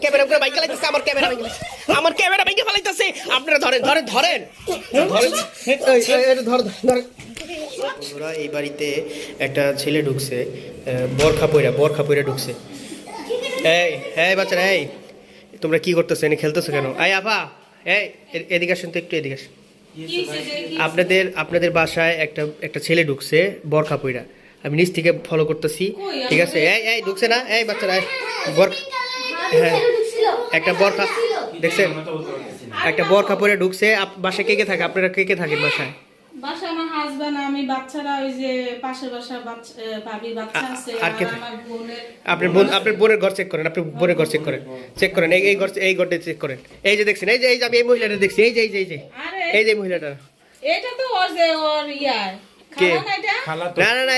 Camera করে bike চালাইতেছে আমার ক্যামেরা ভেঙে আমার ক্যামেরা ভেঙে ফেলাইতেছে। আপনারা ধরেন ধরেন ধরেন। ধরেন। এই, এই, ধর ধর। বন্ধুরা এই বাড়িতে একটা ছেলে ঢুকছে বরখা পইরা বরখা পইরা ঢুকছে। এই এই বাচ্চারা এই তোমরা কি করতেছো এনে খেলতেছো কেন? এই আপা এই এ- এদিকে আসুন তো একটু এদিকে আসুন। আপনাদের আপনাদের বাসায় একটা একটা ছেলে ঢুকছে বরখা পইরা। আমি নিচ থেকে ফলো করতেছি ঠিক আছে? এই এই ঢুকছে না? এই বাচ্চারা এই, বর হ্যাঁ। একটা বরখা দেখছেন একটা বরখা পরে ঢুকছে। আপ- বাসায় কে কে থাকে? আপনারা কে কে থাকেন বাসায়? বাসা আমার হাজবেন্ড আমি বাচ্চারা ওই যে পাশের বাসা বাচ্চা বাচ্চা আছে আর কে বোন আপনার বোনের ঘর চেক করেন। বোনের ঘর চেক করেন। চেক করেন। এই এই ঘর এই ঘরটা চেক করেন। এই যে দেখছেন এই যে এই যে আমি এই মহিলাটা দেখছি। এই যে এই যে এই যে। এই যে মহিলাটা। এটা তো ওর যে ওর ইয়া কে? না না না না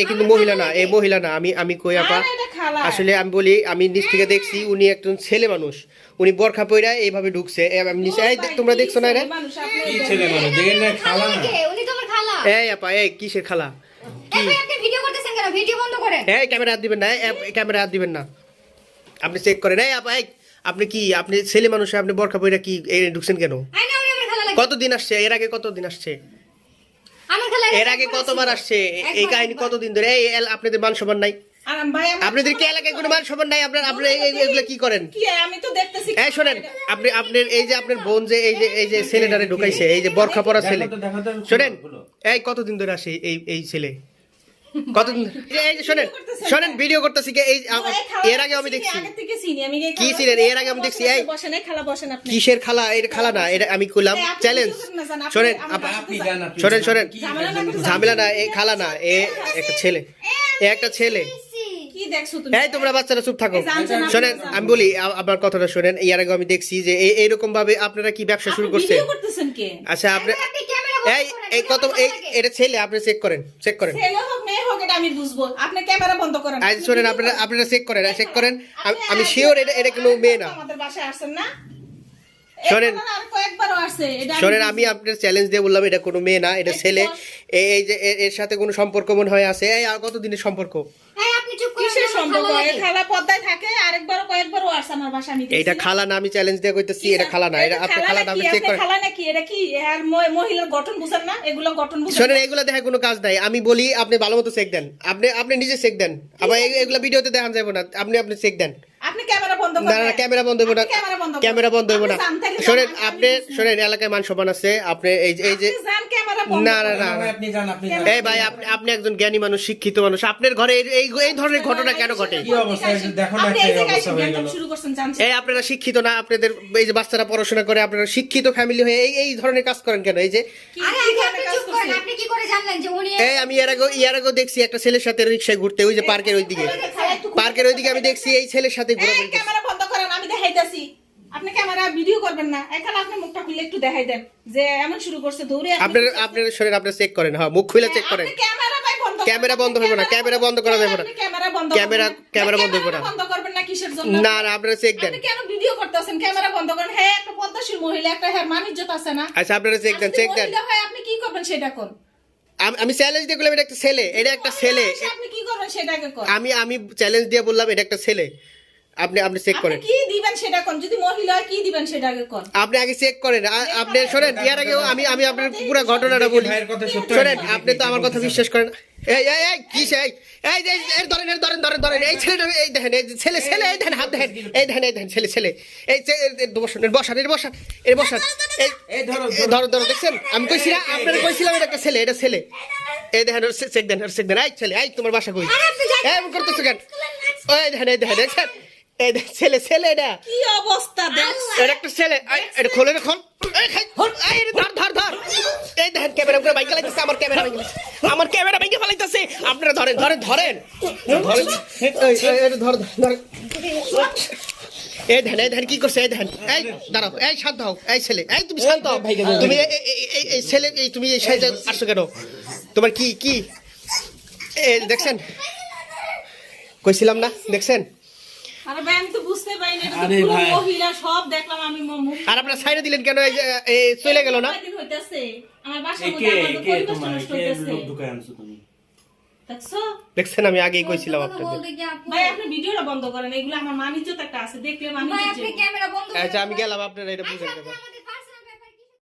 এ কিন্তু মহিলা না এই মহিলা না আমি আমি কই আপা? আসলে আমি বলি আমি নিচ থেকে দেখছি উনি একজন ছেলে মানুষ। উনি বরখা পইরা এইভাবে ঢুকছে। এ আমি নিচে এই তোমরা দেখছ না রে আপনি কি ছেলে মানুষ? দেখেন না খালা না। উনি তো খালা। এই আপা এই কিসের খালা? আপনি ভিডিও করতেছেন কেন? ভিডিও বন্ধ করেন। এই ক্যামেরা হাত দিবেন না এই ক্যামেরা হাত দিবেন না। আপনি চেক করেন। এই আপা এই আপনি কি আপনি ছেলে মানুষ আপনি বরখা পইরা কি এই ঢুকছেন কেন? কতদিন আসছে? এর আগে কতদিন আসছে? এর আগে কতবার আসছে? এই কাহিনী কতদিন ধরে? এই এল- আপনাদের মান সম্মান নাই? আপনাদের কি এলাকায় কোনো মান সম্মান নাই? আপনার আপনি এগুলো কি করেন? কি আমি তো দেখতেছি এই শোনেন আপনি আপনার এই যে আপনার বোন যে এই যে এই যে ছেলেটারে ঢুকাইছে এই যে বরখা পরা ছেলে। শোনেন এই কতদিন ধরে আসে এই এই ছেলে? কতদিন শোনেন শোনেন ভিডিও করতেছি কি এই এর আগে আমি দেখছি। আগে থেকে চিনি আমি এই কি ছিলেন? এর আগে আমি দেখছি, এই- কিসের খালা? খালা না এটা আমি আপনি চ্যালেঞ্জ শোনেন শোনেন, শোনেন। ঝামেলা না এই খালা না এ একটা ছেলে। এ একটা ছেলে। কি দেখছ তুমি? এই তোমরা বাচ্চারা চুপ থাকো। শোনেন আমি বলি আ- আমার কথাটা শোনেন এর আগে আমি দেখছি যে এই এইরকম ভাবে আপনারা কি ব্যবসা শুরু করছেন? ভিডিও করতেছেন কে? আচ্ছা আপনি এই কত এই এটা ছেলে আপনি চেক করেন চেক করেন। আমি বুঝব। আপনি ক্যামেরা বন্ধ করেন। আজ শোনেন আপনারা আপনারা চেক করেন চেক করেন। আমি- শিওর এটা এটা কোনো মেয়ে না। আমাদের বাসায় আসেন না? শোনেন। শোনেন আমি আপনার চ্যালেঞ্জ দিয়ে বললাম এটা কোনো মেয়ে না এটা ছেলে। এই যে এর- এর সাথে কোনো সম্পর্ক মনে হয় আছে? এই আর কতদিনের সম্পর্ক এই আপনি চুপ করেন কিসের আমার সম্পর্ক এই খালা পদ্মায় থাকে আরেকবারও কয়েকবারও আসছে আমার বাসা আমি দেখছি খালা না আমি চ্যালেঞ্জ দিয়ে কইতেছি এটা খালা না এটা আপনি খালা না আপনি চেক করেন। খালা নাকি? এটা কি? আর মহিলার গঠন বুঝেন না এগুলো গঠন বুঝেন শোনেন এগুলো দেখে কোনো কাজ নাই। আমি বলি আপনি ভালো মতো চেক দেন। আপনি আপনি নিজে শেখ দেন। আবার এগুলো ভিডিওতে দেখান যাবে না। আপনি আপনি শেখ দেন। বন্ধ না ক্যামেরা বন্ধ হইব না। আপনি ক্যামেরা বন্ধ না। গেলে শোনেন আপনি শোনেন এলাকায় মান সম্মান আছে। আপনি এই যে এই যে আপনি যান ক্যামেরা বন্ধ না, না, না। ভাই, আপনি জান আপনি জান এই ভাই আপনি আপনি একজন জ্ঞানী মানুষ শিক্ষিত মানুষ। আপনার ঘরে এই ধরনের ঘটনা কেন ঘটে? এই হয়ে আপনারা শিক্ষিত না আপনাদের এই যে বাচ্চারা পড়াশোনা করে আপনারা শিক্ষিত ফ্যামিলি হয়ে এই এই ধরনের কাজ করেন কেন? এই যে কি আরে কি আগে ধরনের আপনি কাজ চুপ করেন করছে? আপনি কি করে জানলেন যে উনি এই আমি এর আগে ইয়ার আগেও দেখছি একটা ছেলের সাথে রিক্সায় ঘুরতে ওই যে পার্কের ওই দিকে পার্কের ওই দিকে আমি দেখছি এই ছেলের সাথে ঘোরাঘুরি ক্যামেরা বন্ধ করেন আমি দেখাইতাছি। আপনি ক্যামেরা ভিডিও করবেন না। এখানে আপনি মুখটা খুলে একটু দেখাই দেন যে এমন শুরু করছে দৌড়ে আপনি আপনার আপনার শরীর আপনার চেক করেন হ্যাঁ মুখ খুলে চেক করেন। ক্যামেরা ভাই বন্ধ। ক্যামেরা বন্ধ হবে না, ক্যামেরা বন্ধ করা যাবে না। ক্যামেরা বন্ধ ক্যামেরা- ক্যামেরা বন্ধ না। বন্ধ করবেন না কিসের জন্য? না না আপনারা চেক দেন। আপনি কেন ভিডিও করতেছেন? ক্যামেরা বন্ধ করেন। হ্যাঁ একটা পদ্মাশীল মহিলা একটা হ্যাঁ মানিজ্যত আছে না। আচ্ছা আপনারা চেক দেন চেক দেন। আপনি কি করবেন সেটা করুন আমি- চ্যালেঞ্জ দিয়ে এটা একটা ছেলে এটা একটা ছেলে। আপনি সেটাকে কোন আমি আমি চ্যালেঞ্জ দিয়ে বললাম এটা একটা ছেলে। আপনি আপনি চেক করেন। কি দিবেন সেটা কোন যদি মহিলা কি দিবেন সেটাকে কোন আপনি আগে চেক করেন। আপনি শোনেন ইয়ার আগেও আমি আমি আপনার পুরো ঘটনাটা বলি। শোনেন আপনি তো আমার কথা বিশ্বাস করেন। এই এই এই কি সে? এই এই এই ধরেন এই ধরেন ধরেন ধরেন এই ছেলেটা এই দেখেন এই ছেলে ছেলে এই দেখেন হাত দেখেন এই দেখেন এই দেখেন ছেলে ছেলে। এই বসান এর বসান এর বসান এর বসান। এই ধরো, ধরো ধরো দেখছেন? আমি কইছিলাম না আপনারা কইছিলাম এটা একটা ছেলে এটা ছেলে। এই দেখেন ওর চেক দেন ওর চেক দেন এই ছেলে এই তোমার বাসা কই? এই করতেছো কেন? ওই দেখেন এই দেখেন দেখছেন এই দেখেন, ছেলে ছেলে এটা। কি অবস্থা দেখ। এটা একটা ছেলে এটা খোলে খোল। এই, খাই, এই, ধর ধর ধর। এই দেখেন ক্যামেরা করে বাইক চালাইতেছে আমার ক্যামেরা ভেঙে আমার ক্যামেরা ভেঙে ফেলাইতেছে। আপনারা ধরেন ধরেন ধরেন। ধরেন। এই, এই, ধর ধর এই ধ্যান এই ধ্যান কি করছে? এই ধ্যান এই দাঁড়াও এই শান্ত হও এই ছেলে এই তুমি শান্ত হও। তুমি এই- ছেলে এই তুমি এই সাইজে আসছো কেন? তোমার কি কি? এই দেখছেন? কইছিলাম না দেখছেন? আরে ভাই আমি তো বুঝতে পারি না এটা তো আরে পুরো ভাই। মহিলা সব দেখলাম আমি ম- মহিলা। আর আপনার সাইডে দিলেন কেন? এই যে এই চলে গেল না? আমার বাসার দেখছ? দেখছেন আমি আগেই কইছিলাম আপনাদের। ভাই আপনি ভিডিওটা বন্ধ করেন এগুলো আমার মানিজ্যত একটা আছে দেখলে ভাই মানিজ্য আপনি ক্যামেরা বন্ধ আচ্ছা আমি গেলাম আপনারা এটা বুঝে আচ্ছা, দেবেন আপনি আমাদের